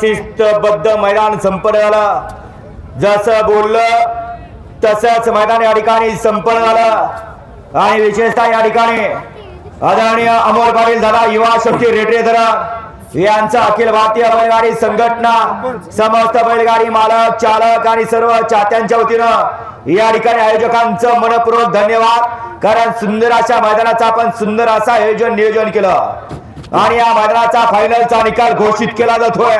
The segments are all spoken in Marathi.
शिस्तबद्ध मैदान संपन्न झालं. जसं बोललं तसंच मैदान या ठिकाणी संपन्न झालं. आणि विशेषतः या ठिकाणी आदरणीय अमोल पाटील झाला युवा शक्ती रेटरे धरण यांचा अखिल भारतीय बैलगाडी संघटना समस्त बैलगाडी मालक चालक आणि सर्व चाहत्यांच्या वतीनं या ठिकाणी आयोजकांचं मनपूर्वक धन्यवाद. कारण सुंदर अशा मैदानाचं आपण सुंदर असं आयोजन नियोजन केलं. आणि या मैदानाचा फायनलचा निकाल घोषित केला जातोय.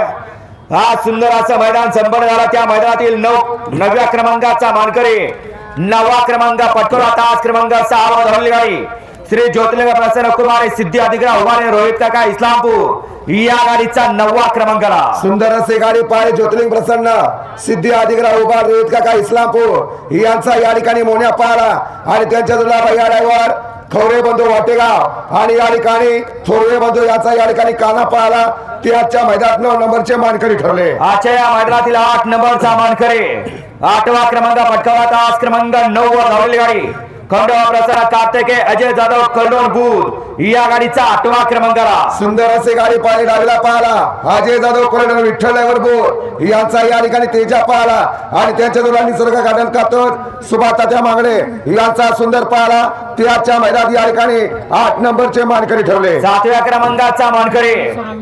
हा सुंदर असं मैदान संपन्न झाला. त्या मैदानातील नऊ नवव्या क्रमांकाचा मानकरी नववा क्रमांक पटकवला. तास क्रमांक सहा धरली गाडी श्री ज्योतिलिंग प्रसन्न कुमार सिद्धी अधिग्रह उभारे रोहित काका इस्लामपूर. या गाडीचा नववा क्रमांकाला. सुंदर असे गाडी पाय ज्योतिर्लिंग प्रसन्न सिद्धी अधिग्रह उभा रोहित काका इस्लामपूर. यांचा या ठिकाणी मोन्या पाहला आणि त्यांच्या जुला या ड्रायव्हर खवरे बंधू वाटेगाव. आणि या ठिकाणी थोरवे बंधू याचा या ठिकाणी काना पाहला ते आजच्या मैदानात नऊ नंबरचे मानकरी ठरले. आजच्या या मैदानातील आठ नंबरचा मानकरी. आठवा क्रमांक पटकावला तास क्रमांक नऊ वर धावलेली गाडी. खंडोबा प्रसन्न कार्तिके अजय जाधव बुध. या गाडीचा आठवा क्रमांकाला. सुंदर असे गाडी पाहिले डावीला पाहला. अजय जाधव कोरडन विठ्ठल बोर यांचा या ठिकाणी तेजा पाहला. आणि त्यांच्या निसर्ग गार्डन मागणे. यांचा सुंदर पाहला. ते आजच्या मैदानात या ठिकाणी आठ नंबरचे मानकरी ठरले. सातव्या क्रमांकाचा मानकरी.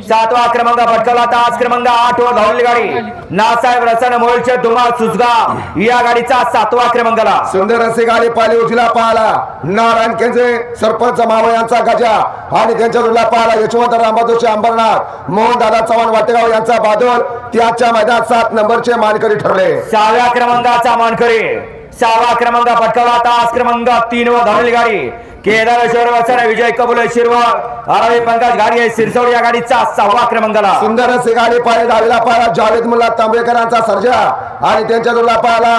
सातवा क्रमांक पटकावला तास क्रमांक आठ वर धावलेली गाडी. नासाहेब रसन मोलचे धुमाळ सुसगाव या गाडीचा सातवा क्रमांकाला. सुंदर असे गाडी पाहिले उजला पाहला. नारायण केंद्रे सरपंच मावळ यांचा गजा. आणि त्यांच्या जोडला पाहला यशवंत रामबहादूरचे अंबरनाथ मोहन दादा चव्हाण वाटेगाव यांचा बादल. त्याच्या मैदानात सात नंबरचे मानकरी ठरले. सहाव्या क्रमांकाचा मानकरी. सहावा क्रमांक पटकावला तास क्रमांक तीन वर धावलेली गाडी केदारेश्वर वसर विजय कबुल शिरवळ आरवी पंकज गाडी सिरसोड या गाडीचा सहावा क्रमांकाला सुंदर असे गाडी पाहिले डावीला पाहिला जावेद मुल्ला तांबेकरांचा सर्जा आणि त्यांच्या जोडला पाहिला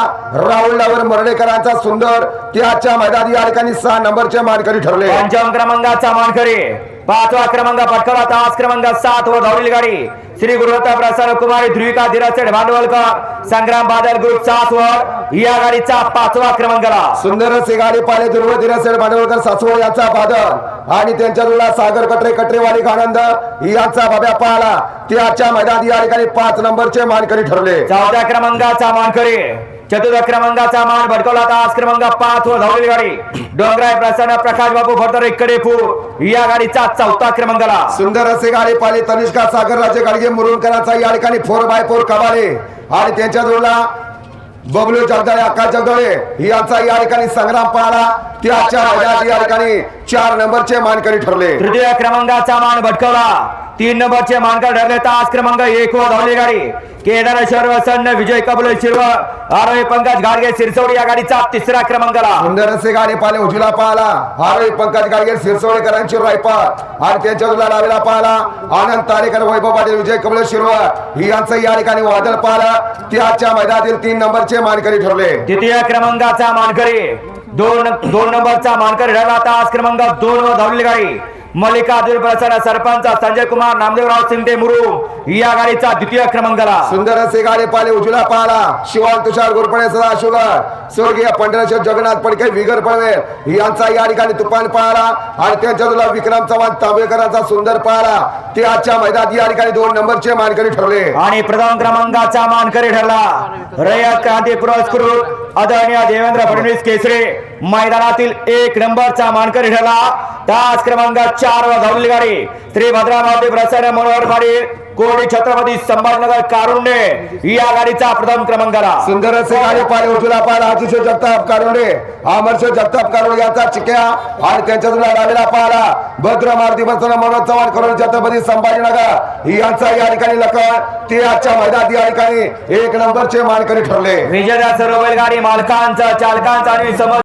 राहुल डावर मर्डेकरांचा सुंदर ते आजच्या मैदानी या ठिकाणी सहा नंबरचे मानकरी ठरले पंचम क्रमांकाचा मानकरी पाचवा क्रमांक पटकावला तास क्रमांक सात वर धावलेली गाडी. श्री गुरुदत्त प्रसन्न कुमारी ध्रुविका धीरासेठ भांडवलकर संग्राम बादल ग्रुप सात वर या गाडीचा पाचवा क्रमांकाला. सुंदर असे गाडी पाहिले ध्रुव धीरसेड भांडवलकर सासवड यांचा बादल. आणि त्यांच्या जोडला सागर कटरे कटरेवाली आनंद यांचा बाब्या पाहला ते आजच्या मैदानी या ठिकाणी पाच नंबरचे मानकरी ठरले. चौथ्या क्रमांकाचा मानकरी. चतुर्थ क्रमांकाचा मान भटकवला आज क्रमांक पाच वर धावलेली गाडी. डोंगराय प्रसन्न प्रकाश बाबू भरतर कडेपूर या गाडीचा चौथा क्रमांकाला. सुंदर असे गाडी पाहिले. तनिष्का सागर राजे गाडगे मुरुणकरांचा या ठिकाणी फोर बाय फोर कबाले आणि त्यांच्या जोडला बबलू जगदाळे अक्का जगदाळे यांचा या ठिकाणी संग्राम पाहला ते आजच्या मैदानात या ठिकाणी चार नंबरचे मानकरी ठरले. तृतीय क्रमांकाचा मान भटकवला. तीन नंबरचे मानकर ठरले. तास क्रमांक एक वर धावली गाडी. केदारेश्वर वसन्न विजय कबुल शिरवळ आरोही पंकज गाडगे सिरसोड या गाडीचा तिसरा क्रमांकाला. सुंदर असे गाडी पाहिले उजला पाहला आरोही पंकज गाडगे सिरसोडेकरांची रायपाट आणि त्यांच्या तुला डावीला पाहला. आनंद तारेकर वैभव पाटील विजय कमलेश शिरवळ. यांचं या ठिकाणी वादळ पाहला. ते आजच्या मैदानातील तीन नंबरचे मानकरी ठरले. द्वितीय क्रमांकाचा मानकरी दोन दोन नंबरचा मानकरी ठरला. आज क्रमांक दोन वर धावलेली गाडी. मल्लिकार्जुन प्रसन्न सरपंच संजय कुमार नामदेवराव सिंगटे मुरुम या गाडीचा द्वितीय क्रमांकाला सुंदर असे गाडी पाहिले उजला पाहला शिवान तुषार गोरपणे सदा शुगर स्वर्गीय पंढरेश्वर जगन्नाथ पडके विगर पळवे यांचा या ठिकाणी तुफान पाहला आणि त्यांच्या तुला विक्रम चव्हाण तांबेकरांचा सुंदर पाहला ते आजच्या मैदानात या ठिकाणी दोन नंबरचे मानकरी ठरले. आणि प्रथम क्रमांकाचा मानकरी ठरला. रयत क्रांती पुरस्कृत आदरणीय देवेंद्र फडणवीस केसरे. मैदानातील एक नंबरचा मानकरी ठरला. तास क्रमांक चार वर धावलेली गाडी श्री भद्रामावती प्रसन्न मनोहर पाटील कोणी छत्रपती संभाजीनगर कारुंडे या गाडीचा प्रथम क्रमांकाला सुंदर असे गाडी पाहिले उजला पाहला अतिशय जगताप कारुंडे अमरशे जगताप कारुंडे यांचा चिक्या आणि त्यांच्या तुला डावीला पाहला भद्र मारुती बसताना मनोज चव्हाण करून छत्रपती संभाजीनगर यांचा या ठिकाणी लखन. ते आजच्या मैदानात या ठिकाणी एक नंबरचे मानकरी ठरले. विजया सर्व बैलगाडी मालकांचा चालकांचा आणि समज